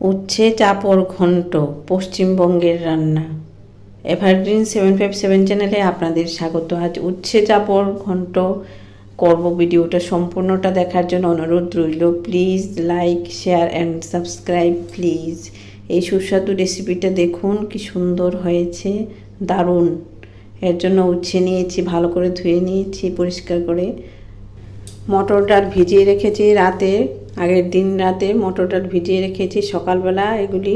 উচ্ছে চাপড় ঘন্ট পশ্চিমবঙ্গের রান্না। এভারগ্রিন সেভেন ফাইভ সেভেন চ্যানেলে আপনাদের স্বাগত। আজ উচ্ছে চাপড় ঘন্ট করব ভিডিওটা সম্পূর্ণটা দেখার জন্য অনুরোধ রইল। Please like, share and subscribe please. এই সুস্বাদু রেসিপিটা দেখুন কি সুন্দর হয়েছে, দারুণ। এর জন্য উচ্ছে নিয়েছি, ভালো করে ধুয়ে নিয়েছি, পরিষ্কার করে। মটর ডাল ভিজিয়ে রেখেছি রাতে। আগের দিন রাতে মটর ডাল ভিজিয়ে রেখেছি, সকালবেলা এগুলি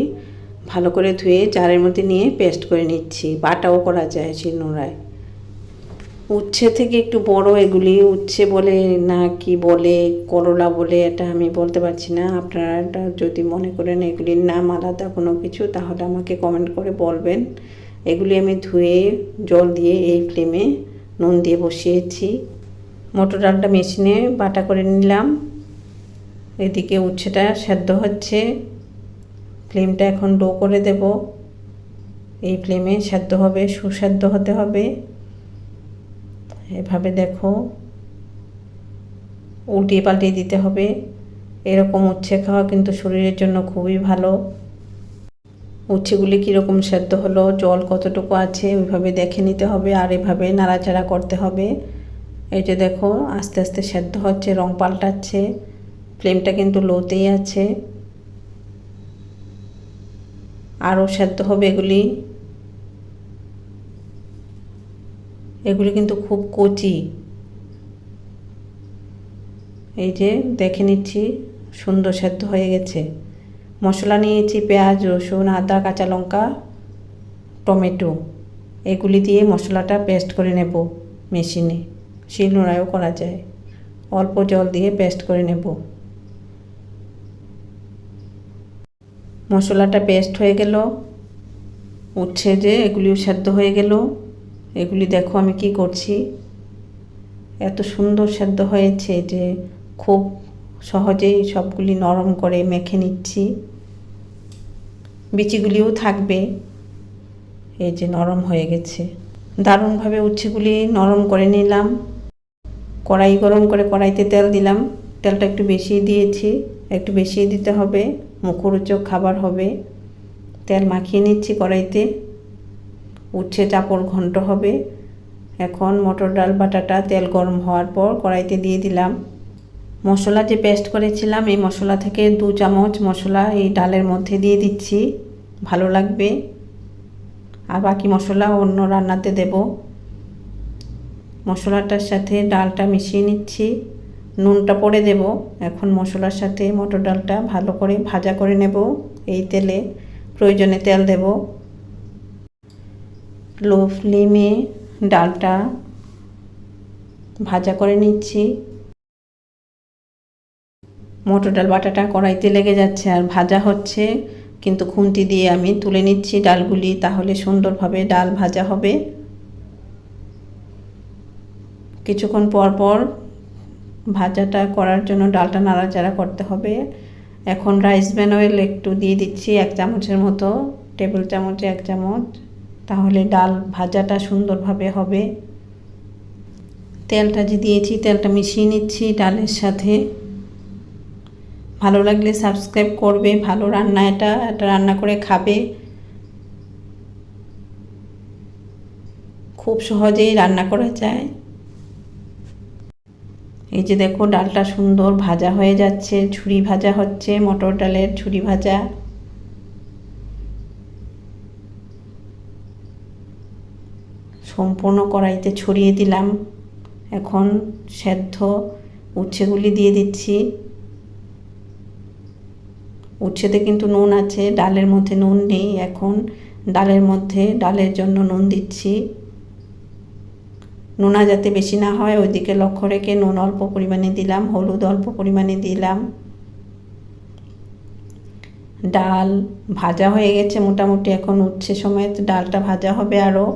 ভালো করে ধুয়ে জারের মধ্যে নিয়ে পেস্ট করে নিচ্ছি। বাটাও করা যায় শিলনোড়ায়। উচ্ছে থেকে একটু বড় এগুলি, উচ্ছে বলে না কি বলে, করলা বলে এটা আমি বলতে পারছি না। আপনারা যদি মনে করেন এগুলির নাম আলাদা কোনো কিছু, তাহলে আমাকে কমেন্ট করে বলবেন। এগুলি আমি ধুয়ে, জল দিয়ে এই ফ্লেমে নুন দিয়ে বসিয়েছি। মটর ডালটা মেশিনে বাটা করে নিলাম। এদিকে উচ্ছেটা সেদ্ধ হচ্ছে। ফ্লেমটা এখন লো করে দেব। এই ফ্লেমে সেদ্ধ হবে, সুসেদ্ধ হতে হবে। এভাবে দেখো। উল্টিয়ে পাল্টিয়ে দিতে হবে। এরকম উচ্ছে খাওয়া কিন্তু শরীরের জন্য খুবই ভালো। উচ্ছেগুলি কীরকম সেদ্ধ হলো, জল কতটুকু আছে, ওইভাবে দেখে নিতে হবে আর এভাবে নাড়াচাড়া করতে হবে। এই যে দেখো, আস্তে আস্তে সেদ্ধ হচ্ছে, রং পাল্টাচ্ছে। ফ্লেমটা কিন্তু লোতেই আছে। আরও সেদ্ধ হবে এগুলি। এগুলি কিন্তু খুব কচি। এই যে দেখে নিচ্ছি, সুন্দর সেদ্ধ হয়ে গেছে। মশলা নিয়েছি পেঁয়াজ, রসুন, আদা, কাঁচা লঙ্কা, টমেটো। এগুলি দিয়ে মশলাটা পেস্ট করে নেব মেশিনে। শিলনোড়ায়ও করা যায়। অল্প জল দিয়ে পেস্ট করে নেব। মশলাটা পেস্ট হয়ে গেল। উঠছে যে এগুলিও সেদ্ধ হয়ে গেল। এগুলি দেখো আমি কি করছি। এত সুন্দর সেদ্ধ হয়েছে যে খুব সহজেই সবগুলি নরম করে মেখে নিচ্ছি। বিচিগুলিও থাকবে। এই যে নরম হয়ে গেছে। দারুণভাবে উচ্ছেগুলি নরম করে নিলাম। কড়াই গরম করে কড়াইতে তেল দিলাম। তেলটা একটু বেশি দিয়েছি। একটু বেশি দিতে হবে। মুখরোচক খাবার হবে। তেল মাখিয়ে নিচ্ছি কড়াইতে। উচ্ছে, চাপড় ঘন্ট হবে। এখন মটর ডাল, বাটাটা তেল গরম হওয়ার পর কড়াইতে দিয়ে দিলাম। মশলা যে পেস্ট করেছিলাম, এই মশলা থেকে দু চামচ মশলা এই ডালের মধ্যে দিয়ে দিচ্ছি। ভালো লাগবে। আর বাকি মশলা অন্য রান্নাতে দেব। মশলাটার সাথে ডালটা মিশিয়ে নিচ্ছি। নুনটা পরে দেব। এখন মশলার সাথে মটর ডালটা ভালো করে ভাজা করে নেব। এই তেলে প্রয়োজনে তেল দেব। লো ফ্লেমে ডালটা ভাজা করে নিচ্ছি। মটর ডাল বাটাটা কড়াইতে লেগে যাচ্ছে আর ভাজা হচ্ছে। কিন্তু খুন্তি দিয়ে আমি তুলে নিচ্ছি ডালগুলি, তাহলে সুন্দরভাবে ডাল ভাজা হবে। কিছুক্ষণ পর পর ভাজাটা করার জন্য ডালটা নাড়াচাড়া করতে হবে। এখন রাইস ব্যান অয়েল একটু দিয়ে দিচ্ছি, এক চামচের মতো টেবিল চামচে এক চামচ। তাহলে ডাল ভাজাটা সুন্দরভাবে হবে। তেলটা যে দিয়েছি, তেলটা মিশিয়ে নিচ্ছি ডালের সাথে। ভালো লাগলে সাবস্ক্রাইব করবে, ভালো রান্না এটা এটা রান্না করে খাবে। খুব সহজেই রান্না করা যায়। এই যে দেখো ডালটা সুন্দর ভাজা হয়ে যাচ্ছে ছুরি ভাজা হচ্ছে, মটর ডালের ছুরি ভাজা। সম্পূর্ণ কড়াইতে ছড়িয়ে দিলাম। এখন সেদ্ধ উচ্ছেগুলি দিয়ে দিচ্ছি। উচ্ছেতে কিন্তু নুন আছে, ডালের মধ্যে নুন নেই। এখন ডালের মধ্যে, ডালের জন্য নুন দিচ্ছি। নুনা যাতে বেশি না হয়, ওইদিকে লক্ষ্য রেখে নুন অল্প পরিমাণে দিলাম, হলুদ অল্প পরিমাণে দিলাম। ডাল ভাজা হয়ে গেছে মোটামুটি, এখন উচ্ছে সময় ডালটা ভাজা হবে আরও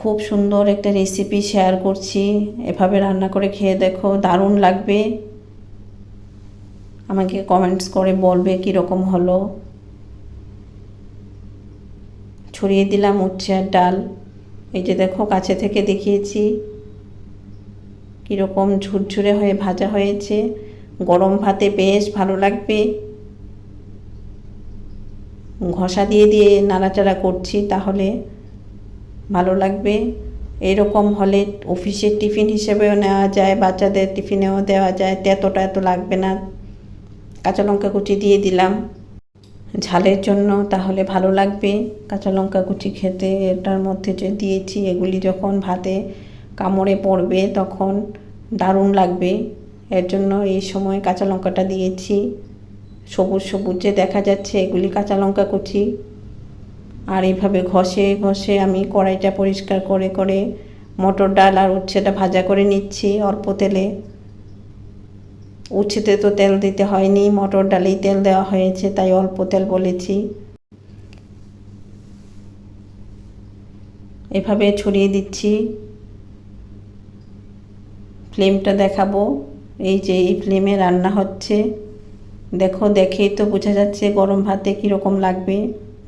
খুব সুন্দর একটা রেসিপি শেয়ার করছি, এভাবে রান্না করে খেয়ে দেখো, দারুণ লাগবে। আমাকে কমেন্টস করে বলবে কীরকম হলো। ছড়িয়ে দিলাম উচ্ছে আর ডাল। এই যে দেখো, কাছে থেকে দেখিয়েছি। কীরকম ঝুরঝুরে হয়ে ভাজা হয়েছে। গরম ভাতে বেশ ভালো লাগবে। ঘষা দিয়ে দিয়ে নাড়াচাড়া করছি তাহলে ভালো লাগবে। এরকম হলে অফিসের টিফিন হিসেবেও নেওয়া যায়, বাচ্চাদের টিফিনেও দেওয়া যায়। তেতোটা এত লাগবে না। কাঁচা লঙ্কা কুচি দিয়ে দিলাম। ঝালের জন্য তাহলে ভালো লাগবে। কাঁচা লঙ্কা কুচি খেতে এটার মধ্যে যে দিয়েছি, এগুলি যখন ভাতে কামড়ে পড়বে তখন দারুণ লাগবে। এর জন্য এই সময় কাঁচা লঙ্কাটা দিয়েছি। সবুজ সবুজ যে দেখা যাচ্ছে এগুলি কাঁচা লঙ্কা কুচি। আর এইভাবে ঘষে ঘষে আমি কড়াইটা পরিষ্কার করে করে মটর ডাল আর উচ্ছেটা ভাজা করে নিচ্ছি অল্প তেলে। উচ্ছেতে তো তেল দিতে হয়নি, মটর ডালেই তেল দেওয়া হয়েছে, তাই অল্প তেল বলেছি। এভাবে ছড়িয়ে দিচ্ছি। ফ্লেমটা দেখাবো। এই যে এই ফ্লেমে রান্না হচ্ছে। দেখো, দেখেই তো বোঝা যাচ্ছে গরম ভাতে কীরকম লাগবে।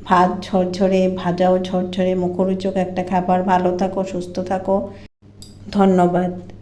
ভাত ঝরঝরে, ভাজাও ঝরঝরে, মুখরোচক একটা খাবার। ভালো থাকো, সুস্থ থাকো। ধন্যবাদ।